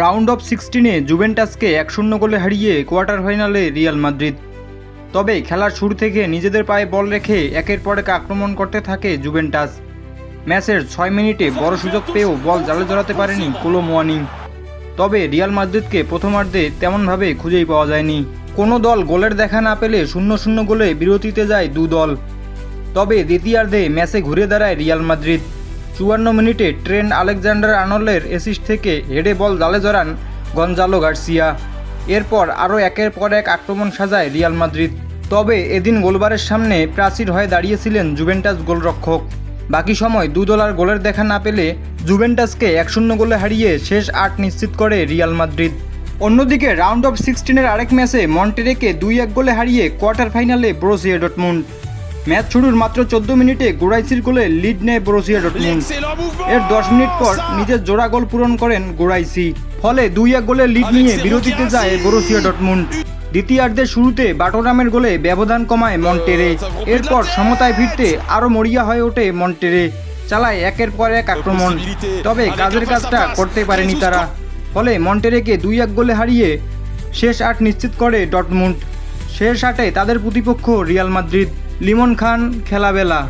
Round of সিক্সটিনে জুভেন্টাসকে এক শূন্য গোলে হারিয়ে কোয়ার্টার ফাইনালে রিয়াল মাদ্রিদ। তবে খেলার শুরু থেকে নিজেদের পায়ে বল রেখে একের পর এক আক্রমণ করতে থাকে জুভেন্টাস। ম্যাচের ছয় মিনিটে বড় সুযোগ পেয়েও বল জালে জড়াতে পারেনি কোলো মোয়ানি। তবে রিয়াল মাদ্রিদকে প্রথমার্ধে তেমনভাবে খুঁজেই পাওয়া যায়নি। কোনো দল গোলের দেখা না পেলে শূন্য শূন্য গোলে বিরতিতে যায় দু দল তবে দ্বিতীয়ার্ধে ম্যাচে ঘুরে দাঁড়ায় রিয়াল মাদ্রিদ। চুয়ান্ন মিনিটে ট্রেন্ড আলেকজান্ডার আনলের অ্যাসিস্ট থেকে হেডে বল জালে জড়ান গঞ্জালো গার্সিয়া। এরপর আরও একের পর এক আক্রমণ সাজায় রিয়াল মাদ্রিদ। তবে এদিন গোলবারের সামনে প্রাচীর হয়ে দাঁড়িয়েছিলেন জুভেন্টাস গোলরক্ষক। বাকি সময় দু দলার গোলের দেখা না পেলে জুভেন্টাসকে এক শূন্য গোলে হারিয়ে শেষ আট নিশ্চিত করে রিয়াল মাদ্রিদ। অন্যদিকে রাউন্ড অফ সিক্সটিনের আরেক ম্যাচে মন্টেরেকে দুই এক গোলে হারিয়ে কোয়ার্টার ফাইনালে ব্রোসিয়া ডটমুন্ড। ম্যাচ শুরুর মাত্র চোদ্দ মিনিটে গোড়াইসির গোলে লিড নেয় ব্রোসিয়া ডটমুন্ড। এর দশ মিনিট পর নিজের জোড়া গোল পূরণ করেন গোড়াইসি ফলে দুই এক গোলের লিড নিয়ে বিরতিতে যায় বরুসিয়া ডটমুন্ড। দ্বিতীয়ার্ধের শুরুতে বাটোরামের গোলে ব্যবধান কমায় মন্টেরে। এরপর সমতায় ফিরতে আরও মরিয়া হয়ে ওঠে মন্টেরে। চালায় একের পর এক আক্রমণ। তবে কাজের কাজটা করতে পারেনি তারা। ফলে মন্টেরেকে দুই এক গোলে হারিয়ে শেষ আট নিশ্চিত করে ডটমুন্ড। শেষ আটে তাদের প্রতিপক্ষ রিয়াল মাদ্রিদ। লিমন খান খেলাবেলা।